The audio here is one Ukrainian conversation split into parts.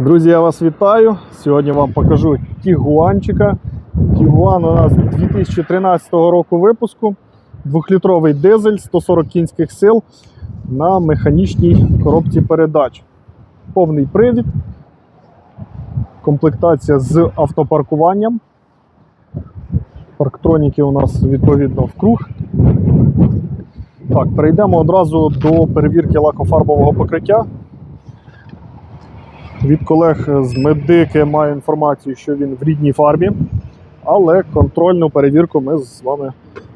Друзі, я вас вітаю. Сьогодні вам покажу Тігуанчика. Тігуан у нас 2013 року випуску. Двохлітровий дизель, 140 кінських сил на механічній коробці передач. Повний привід, комплектація з автопаркуванням. Парктроніки у нас відповідно в круг. Так, перейдемо одразу до перевірки лакофарбового покриття. Від колег з медики маю інформацію, що він в рідній фарбі, але контрольну перевірку ми з вами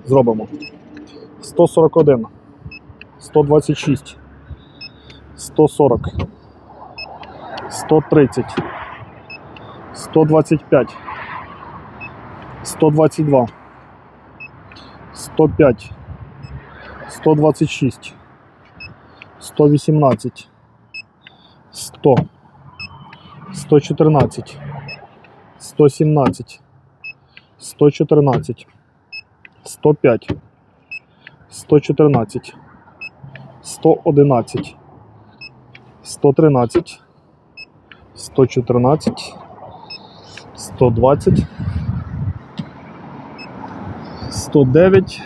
зробимо. 141, 126, 140, 130, 125, 122, 105, 126, 118, 100. 114, 117, 114, 105, 114, 111, 113, 114, 120, 109,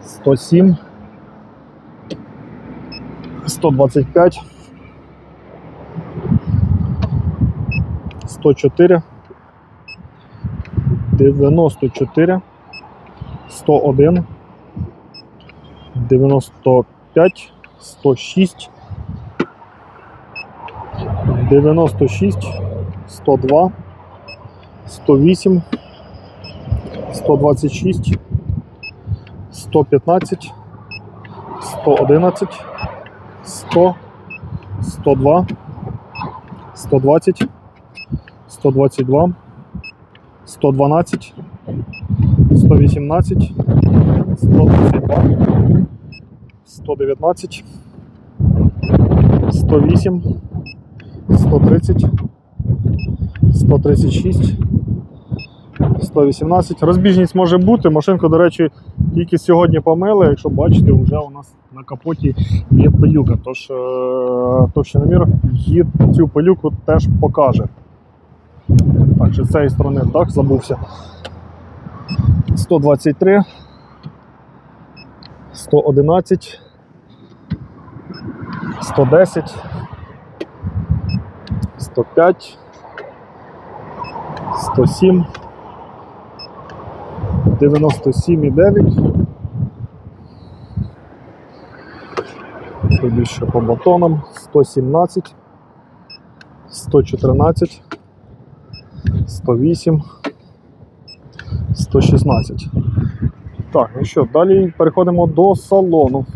107, 125, 104, 94, 101, 95, 106, 96, 102, 108, 126, 115, 111, 100, 102, 120, 122, 112, 118, 122, 119, 108, 130, 136, 118. Розбіжність може бути. Машинку, до речі, тільки сьогодні помили. Якщо бачите, вже у нас на капоті є пилюка. Тож е, товщиномір її цю пилюку теж покаже. Що з цієї сторони так, забувся. 123, 111, 110, 105, 107, 97,9. Тут більше по батонам. 117, 114. 108, 116. Так, ну що, далі переходимо до салону.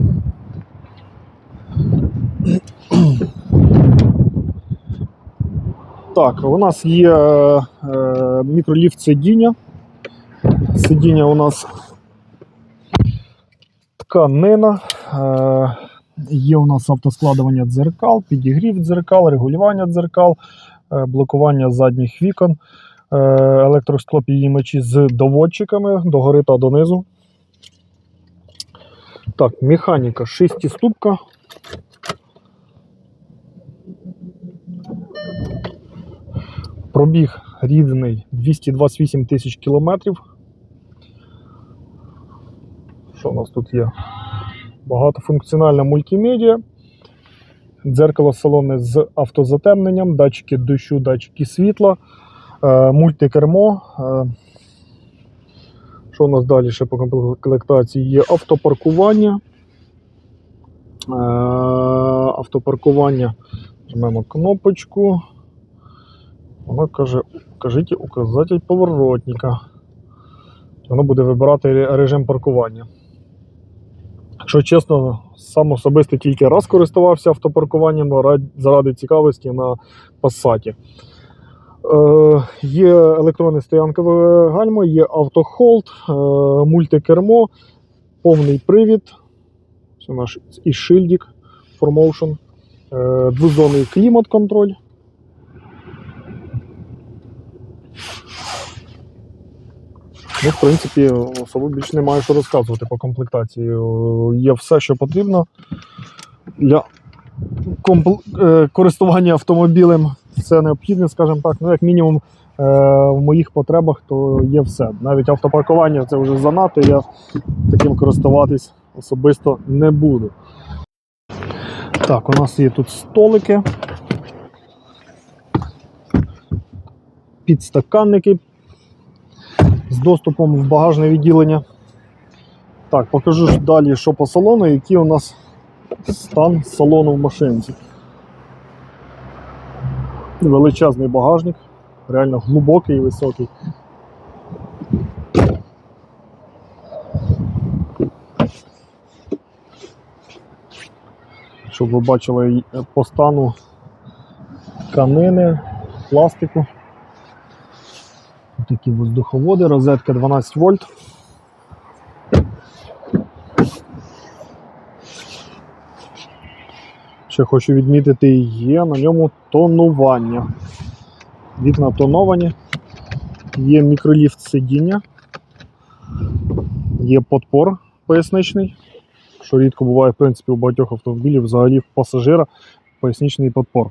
Так, у нас є е, е, мікроліфт сидіння. Сидіння у нас тканина. Е, є у нас автоскладування дзеркал, підігрів дзеркал, регулювання дзеркал, блокування задніх вікон, е, електросклопідіймачі з доводчиками догори та донизу. Так, механіка 6 ступка. Пробіг рідний 228 тисяч кілометрів. Що у нас тут є? Багатофункціональна мультимедіа. Дзеркало салони з автозатемненням, датчики дощу, датчики світла, е, мультикермо. Е, що у нас далі ще по комплектації є автопаркування. Е, автопаркування. Жмемо кнопочку. Вона каже, кажіть указатель поворотника. Воно буде вибирати режим паркування. Якщо чесно, сам особисто тільки раз користувався автопаркуванням заради цікавості на Passat. Е, є електронне стоянкове гальмо, є автохолд, е, мультикермо, повний привід. Це наш і шильдик Formotion, е, двозонний клімат-контроль. Ну, в принципі, особо більше немає що розказувати по комплектації. Е, Є все, що потрібно для компл- е, користування автомобілем все необхідне, скажімо так. Ну, як мінімум, е, в моїх потребах то є все. Навіть автопаркування це вже занадто, я таким користуватись особисто не буду. Так, у нас є тут столики. Підстаканники з доступом в багажне відділення. Так, покажу ж далі, що по салону, який у нас стан салону в машинці. Величезний багажник, реально глибокий і високий. Щоб ви бачили по стану тканини, пластику. Такі воздуховоди, розетка 12 вольт. Ще хочу відмітити, є на ньому тонування. Вікна тоновані, є мікроліфт сидіння, є подпор поясничний, що рідко буває, в принципі, у багатьох автомобілів взагалі в пасажира поясничний подпор.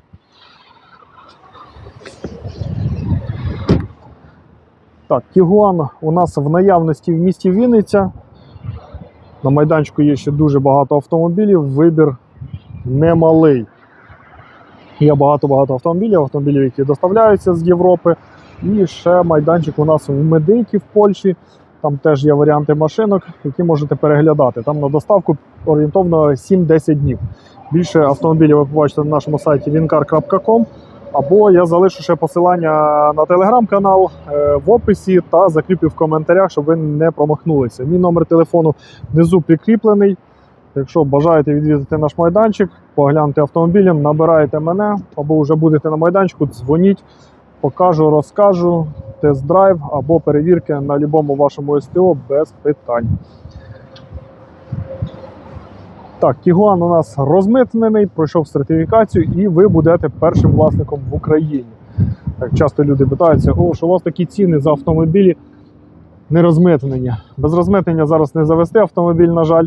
Так, Тігуан у нас в наявності в місті Вінниця. На майданчику є ще дуже багато автомобілів. Вибір немалий. Є багато-багато автомобілів, автомобілів, які доставляються з Європи. І ще майданчик у нас в Медикі в Польщі. Там теж є варіанти машинок, які можете переглядати. Там на доставку орієнтовно 7-10 днів. Більше автомобілів ви побачите на нашому сайті wincar.com. Або я залишу ще посилання на телеграм-канал е, в описі та закріплю в коментарях, щоб ви не промахнулися. Мій номер телефону внизу прикріплений. Якщо бажаєте відвідати наш майданчик, поглянути автомобілем, набирайте мене або вже будете на майданчику, дзвоніть, покажу, розкажу, тест-драйв або перевірки на будь-якому вашому СТО без питань. Так, Тігуан у нас розмитнений, пройшов сертифікацію, і ви будете першим власником в Україні. Так часто люди питаються, о, що у вас такі ціни за автомобілі не розмитнення. Без розмитнення зараз не завести автомобіль, на жаль.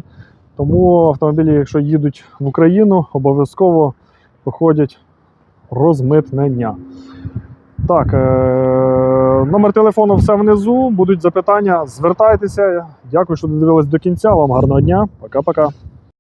Тому автомобілі, якщо їдуть в Україну, обов'язково проходять розмитнення. Так, е- номер телефону все внизу. Будуть запитання. Звертайтеся. Дякую, що додивились до кінця. Вам гарного дня. Пока-пока.